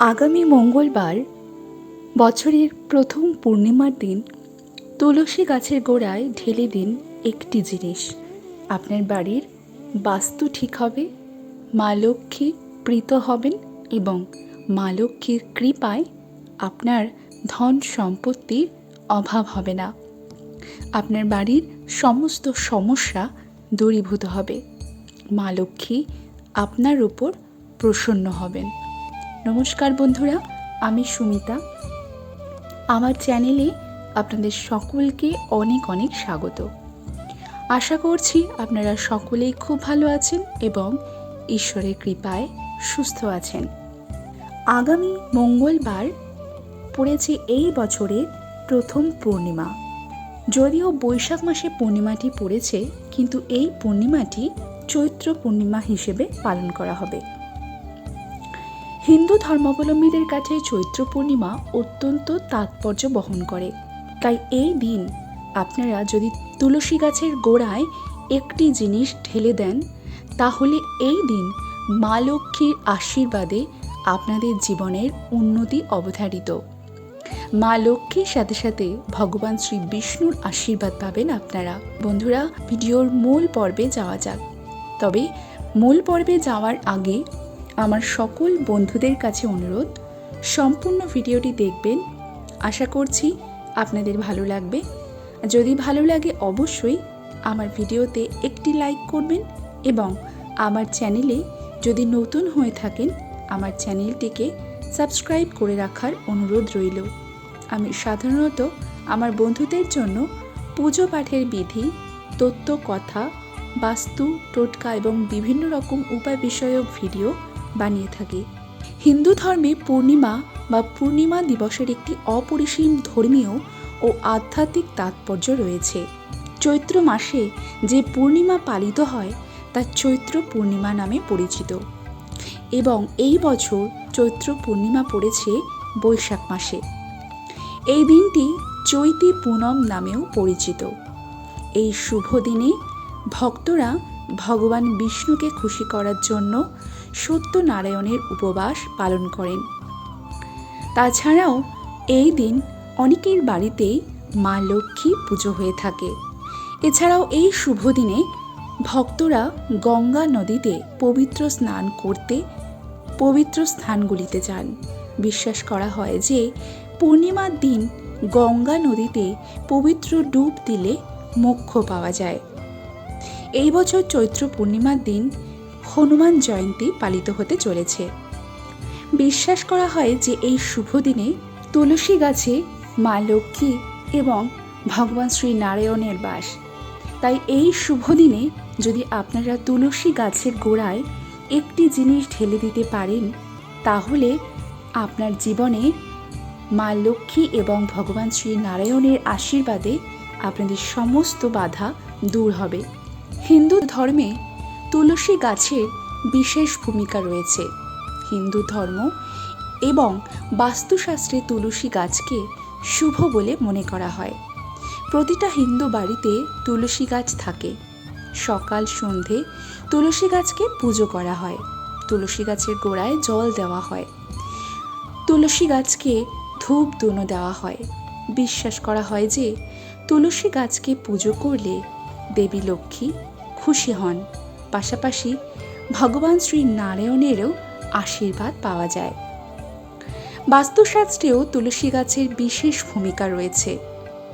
আগামী মঙ্গলবার, বছরের প্রথম পূর্ণিমার দিন, তুলসী গাছের গোড়ায় ঢেলে দিন একটি জিনিস। আপনার বাড়ির বাস্তু ঠিক হবে, মা লক্ষ্মী প্রীত হবেন এবং মা লক্ষ্মীর কৃপায় আপনার ধন সম্পত্তির অভাব হবে না। আপনার বাড়ির সমস্ত সমস্যা দূরীভূত হবে। মা লক্ষ্মী আপনার উপর প্রসন্ন হবেন। নমস্কার বন্ধুরা, আমি সুমিতা। আমার চ্যানেলে আপনাদের সকলকে অনেক অনেক স্বাগত। আশা করছি আপনারা সকলেই খুব ভালো আছেন এবং ঈশ্বরের কৃপায় সুস্থ আছেন। আগামী মঙ্গলবার পড়েছে এই বছরের প্রথম পূর্ণিমা। যদিও বৈশাখ মাসে পূর্ণিমাটি পড়েছে, কিন্তু এই পূর্ণিমাটি চৈত্র পূর্ণিমা হিসেবে পালন করা হবে। হিন্দু ধর্মাবলম্বীদের কাছে চৈত্র পূর্ণিমা অত্যন্ত তাৎপর্য বহন করে। তাই এই দিন আপনারা যদি তুলসী গাছের গোড়ায় একটি জিনিস ঢেলে দেন, তাহলে এই দিন মা লক্ষ্মীর আশীর্বাদে আপনাদের জীবনের উন্নতি অবধারিত। মা লক্ষ্মীর সাথে সাথে ভগবান শ্রী বিষ্ণুর আশীর্বাদ পাবেন আপনারা। বন্ধুরা, ভিডিওর মূল পর্বে যাওয়া যাক। তবে মূল পর্বে যাওয়ার আগে আমার সকল বন্ধুদের কাছে অনুরোধ, সম্পূর্ণ ভিডিওটি দেখবেন। আশা করছি আপনাদের ভালো লাগবে। যদি ভালো লাগে অবশ্যই আমার ভিডিওতে একটি লাইক করবেন এবং আমার চ্যানেলে যদি নতুন হয়ে থাকেন, আমার চ্যানেলটিকে সাবস্ক্রাইব করে রাখার অনুরোধ রইল। আমি সাধারণত আমার বন্ধুদের জন্য পুজো পাঠের বিধি, তত্ত্ব, কথা, বাস্তু, টোটকা এবং বিভিন্ন রকম উপায় বিষয়ক ভিডিও বানিয়ে থাকি। হিন্দু ধর্মে পূর্ণিমা বা পূর্ণিমা দিবসের একটি অপরিসীম ধর্মীয় ও আধ্যাত্মিক তাৎপর্য রয়েছে। চৈত্র মাসে যে পূর্ণিমা পালিত হয়, তা চৈত্র পূর্ণিমা নামে পরিচিত। এবং এই বছর চৈত্র পূর্ণিমা পড়েছে বৈশাখ মাসে। এই দিনটি চৈতি পুনম নামেও পরিচিত। এই শুভ দিনে ভক্তরা ভগবান বিষ্ণুকে খুশি করার জন্য সত্যনারায়ণের উপবাস পালন করেন। তাছাড়াও এই দিন অনেকের বাড়িতেই মা লক্ষ্মী পুজো হয়ে থাকে। এছাড়াও এই শুভ দিনে ভক্তরা গঙ্গা নদীতে পবিত্র স্নান করতে পবিত্র স্থানগুলিতে যান। বিশ্বাস করা হয় যে পূর্ণিমার দিন গঙ্গা নদীতে পবিত্র ডুব দিলে মোক্ষ পাওয়া যায়। এই বছর চৈত্র পূর্ণিমার দিন হনুমান জয়ন্তী পালিত হতে চলেছে। বিশ্বাস করা হয় যে এই শুভ দিনে তুলসী গাছে মা লক্ষ্মী এবং ভগবান শ্রী নারায়ণের বাস। তাই এই শুভ দিনে যদি আপনারা তুলসী গাছের গোড়ায় একটি জিনিস ঢেলে দিতে পারেন, তাহলে আপনার জীবনে মা লক্ষ্মী এবং ভগবান শ্রী নারায়ণের আশীর্বাদে আপনাদের সমস্ত বাধা দূর হবে। হিন্দু ধর্মে তুলসী গাছের বিশেষ ভূমিকা রয়েছে। হিন্দু ধর্ম এবং বাস্তুশাস্ত্রে তুলসী গাছকে শুভ বলে মনে করা হয়। প্রতিটা হিন্দু বাড়িতে তুলসী গাছ থাকে। সকাল, সন্ধে তুলসী গাছকে পুজো করা হয়। তুলসী গাছের গোড়ায় জল দেওয়া হয়। তুলসী গাছকে ধূপ দুনো দেওয়া হয়। বিশ্বাস করা হয় যে তুলসী গাছকে পুজো করলে দেবী লক্ষ্মী খুশি হন। পাশাপাশি ভগবান শ্রী নারায়ণেরও আশীর্বাদ পাওয়া যায়। বাস্তুশাস্ত্রেও তুলসী গাছের বিশেষ ভূমিকা রয়েছে।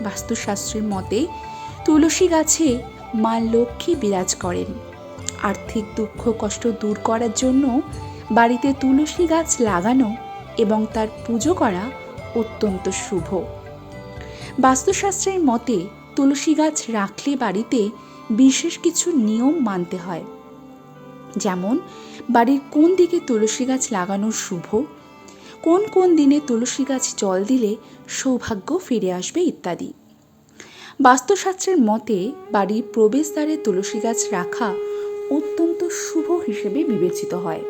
বাস্তুশাস্ত্রের মতে, তুলসী গাছে মা লক্ষ্মী বিরাজ করেন। আর্থিক দুঃখ কষ্ট দূর করার জন্য বাড়িতে তুলসী গাছ লাগানো এবং তার পুজো করা অত্যন্ত শুভ। বাস্তুশাস্ত্রের মতে, তুলসী গাছ রাখলে বাড়িতে বিশেষ কিছু নিয়ম মানতে হয়। যেমন, বাড়ির কোন দিকে তুলসী গাছ লাগানো শুভ, কোন কোন দিনে তুলসী গাছ জল দিলে সৌভাগ্য ফিরে আসবে ইত্যাদি। বাস্তুশাস্ত্রের মতে, বাড়ির প্রবেশদ্বারে তুলসী গাছ রাখা অত্যন্ত শুভ হিসেবে বিবেচিত হয়।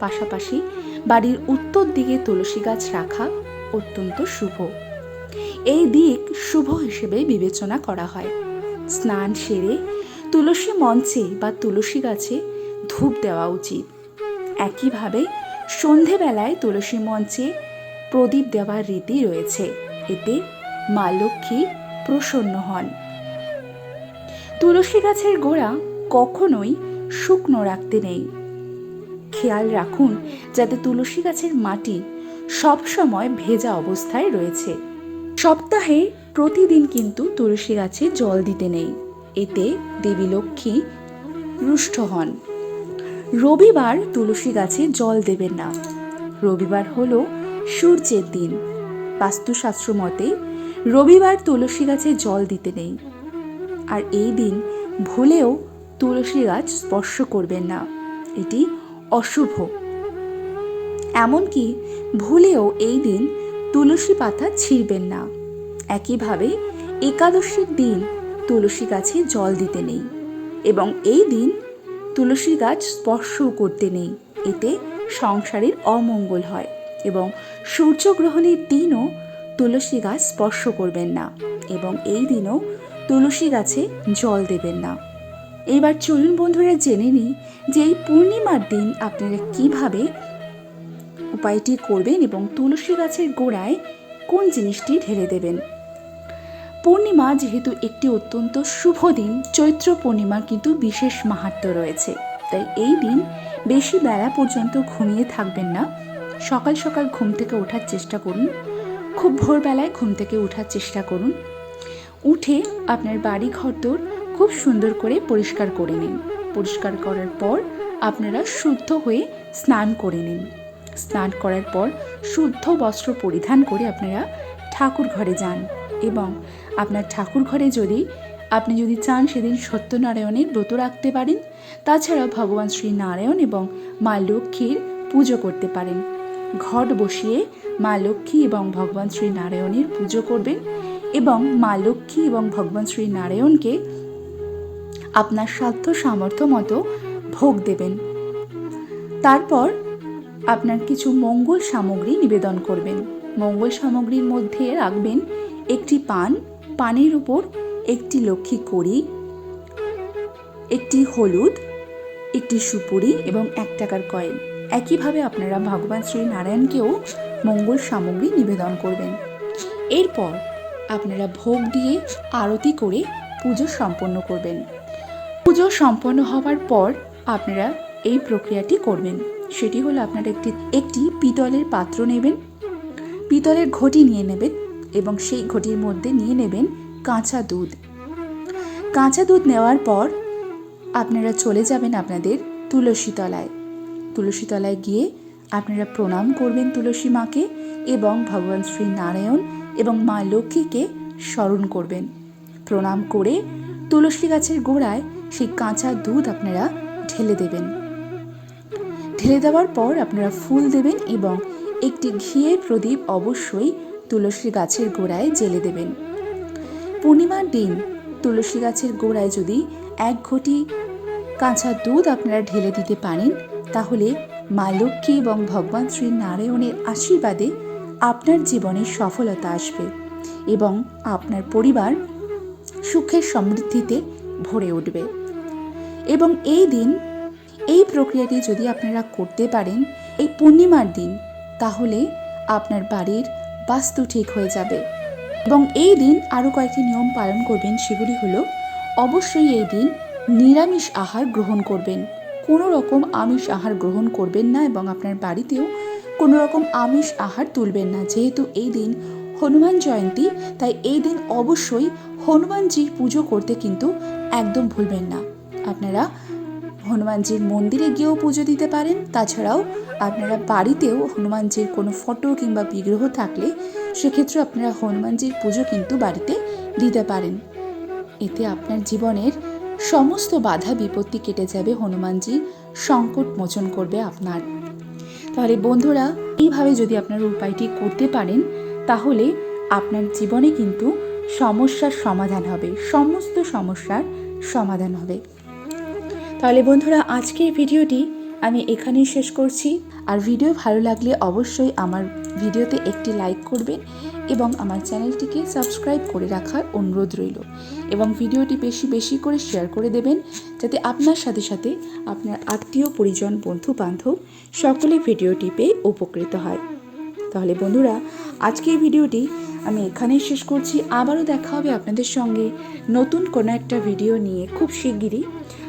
পাশাপাশি, বাড়ির উত্তর দিকে তুলসী গাছ রাখা অত্যন্ত শুভ। এই দিক শুভ হিসেবে বিবেচনা করা হয়। স্নান সেরে তুলসী মঞ্চে বা তুলসী গাছে ধূপ দেওয়া উচিত। একইভাবে সন্ধেবেলায় তুলসী মঞ্চে প্রদীপ দেওয়ার রীতি রয়েছে। এতে মা লক্ষ্মী প্রসন্ন হন। তুলসী গাছের গোড়া কখনোই শুকনো রাখতে নেই। খেয়াল রাখুন যাতে তুলসী গাছের মাটি সবসময় ভেজা অবস্থায় রয়েছে। সপ্তাহে প্রতিদিন কিন্তু তুলসী গাছে জল দিতে নেই। এতে দেবী লক্ষ্মী রুষ্ট হন। রবিবার তুলসী গাছে জল দেবেন না। রবিবার হলো সূর্যের দিন। বাস্তুশাস্ত্র মতে, রবিবার তুলসী গাছে জল দিতে নেই। আর এই দিন ভুলেও তুলসী গাছ স্পর্শ করবেন না। এটি অশুভ। এমনকি ভুলেও এই দিন তুলসী পাতা ছিঁড়বেন না। একইভাবে একাদশীর দিন তুলসী গাছে জল দিতে নেই এবং এই দিন তুলসী গাছ স্পর্শও করতে নেই। এতে সংসারের অমঙ্গল হয় এবং সূর্যগ্রহণের দিনও তুলসী গাছ স্পর্শ করবেন না এবং এই দিনও তুলসী গাছে জল দেবেন না। এবার চলুন বন্ধুরা জেনে নিই যে এই পূর্ণিমার দিন আপনারা কীভাবে উপায়টি করবেন এবং তুলসী গাছের গোড়ায় কোন জিনিসটি ঢেলে দেবেন। পূর্ণিমা যেহেতু একটি অত্যন্ত শুভ দিন, চৈত্র পূর্ণিমার কিন্তু বিশেষ মাহাত্ম্য রয়েছে। তাই এই দিন বেশি বেলা পর্যন্ত ঘুমিয়ে থাকবেন না। সকাল সকাল ঘুম থেকে ওঠার চেষ্টা করুন। খুব ভোরবেলায় ঘুম থেকে ওঠার চেষ্টা করুন। উঠে আপনার বাড়ি ঘরদোর খুব সুন্দর করে পরিষ্কার করে নিন। পরিষ্কার করার পর আপনারা শুদ্ধ হয়ে স্নান করে নিন। স্নান করার পর শুদ্ধ বস্ত্র পরিধান করে আপনারা ঠাকুর ঘরে যান এবং আপনার ঠাকুর ঘরে যদি আপনি যদি চান সেদিন সত্যনারায়ণের ব্রত রাখতে পারেন। তাছাড়া ভগবান শ্রী নারায়ণ এবং মা লক্ষ্মীর পুজো করতে পারেন। ঘট বসিয়ে মা লক্ষ্মী এবং ভগবান শ্রী নারায়ণের পুজো করবেন এবং মা লক্ষ্মী এবং ভগবান শ্রী নারায়ণকে আপনার সাধ্য সামর্থ্য মতো ভোগ দেবেন। তারপর আপনার কিছু মঙ্গল সামগ্রী নিবেদন করবেন। মঙ্গল সামগ্রীর মধ্যে রাখবেন একটি পান, পানের উপর একটি লক্ষ্মী কড়ি, একটি হলুদ, একটি সুপুরি এবং এক টাকার কয়েন। একইভাবে আপনারা ভগবান শ্রী নারায়ণকেও মঙ্গল সামগ্রী নিবেদন করবেন। এরপর আপনারা ভোগ দিয়ে আরতি করে পুজো সম্পন্ন করবেন। পুজো সম্পন্ন হওয়ার পর আপনারা এই প্রক্রিয়াটি করবেন। সেটি হলো আপনারা একটি একটি পিতলের পাত্র নেবেন, পিতলের ঘটি নিয়ে নেবেন এবং সেই ঘটির মধ্যে নিয়ে নেবেন কাঁচা দুধ। কাঁচা দুধ নেওয়ার পর আপনারা চলে যাবেন আপনাদের তুলসী তলায়। তুলসী তলায় গিয়ে আপনারা প্রণাম করবেন তুলসী মাকে এবং ভগবান শ্রী নারায়ণ এবং মা লক্ষ্মীকে স্মরণ করবেন। প্রণাম করে তুলসী গাছের গোড়ায় সেই কাঁচা দুধ আপনারা ঢেলে দেবেন। ঢেলে দেওয়ার পর আপনারা ফুল দেবেন এবং একটি ঘিয়ের প্রদীপ অবশ্যই তুলসী গাছের গোড়ায় জেলে দেবেন। পূর্ণিমার দিন তুলসী গাছের গোড়ায় যদি এক ঘটি কাঁচা দুধ আপনারা ঢেলে দিতে পারেন, তাহলে মা লক্ষ্মী এবং ভগবান শ্রী নারায়ণের আশীর্বাদে আপনার জীবনে সফলতা আসবে এবং আপনার পরিবার সুখের সমৃদ্ধিতে ভরে উঠবে। এবং এই দিন এই প্রক্রিয়াটি যদি আপনারা করতে পারেন এই পূর্ণিমার দিন, তাহলে আপনার বাড়ির বাস্তু ঠিক হয়ে যাবে। এবং এই দিন আরও কয়েকটি নিয়ম পালন করবেন, সেগুলি হলো, অবশ্যই এই দিন নিরামিষ আহার গ্রহণ করবেন। কোনো রকম আমিষ আহার গ্রহণ করবেন না এবং আপনার বাড়িতেও কোনো রকম আমিষ আহার তুলবেন না। যেহেতু এই দিন হনুমান জয়ন্তী, তাই এই দিন অবশ্যই হনুমানজির পুজো করতে কিন্তু একদম ভুলবেন না। আপনারা হনুমানজির মন্দিরে গিয়েও পুজো দিতে পারেন। তাছাড়াও আপনারা বাড়িতেও হনুমানজির কোনো ফটো কিংবা বিগ্রহ থাকলে সেক্ষেত্রে আপনারা হনুমানজির পুজো কিন্তু বাড়িতে দিতে পারেন। এতে আপনার জীবনের সমস্ত বাধা বিপত্তি কেটে যাবে, হনুমানজি সংকট মোচন করবে আপনার। তাহলে বন্ধুরা, এইভাবে যদি আপনার উপায়টি করতে পারেন, তাহলে আপনার জীবনে কিন্তু সমস্যার সমাধান হবে, সমস্ত সমস্যার সমাধান হবে। তাহলে বন্ধুরা, আজকের ভিডিওটি আমি এখানেই শেষ করছি। আর ভিডিও ভালো লাগলে অবশ্যই আমার ভিডিওতে একটি লাইক করবেন এবং আমার চ্যানেলটিকে সাবস্ক্রাইব করে রাখার অনুরোধ রইল। এবং ভিডিওটি বেশি বেশি করে শেয়ার করে দেবেন, যাতে আপনার সাথে সাথে আপনার আত্মীয়, পরিজন বন্ধু বান্ধব সকলে ভিডিওটি পেয়ে উপকৃত হয়। তাহলে বন্ধুরা আজকে এই ভিডিওটি আমি এখানেই শেষ করছি। আবারও দেখা হবে আপনাদের সঙ্গে নতুন কোনো একটা ভিডিও নিয়ে খুব শিগগিরই।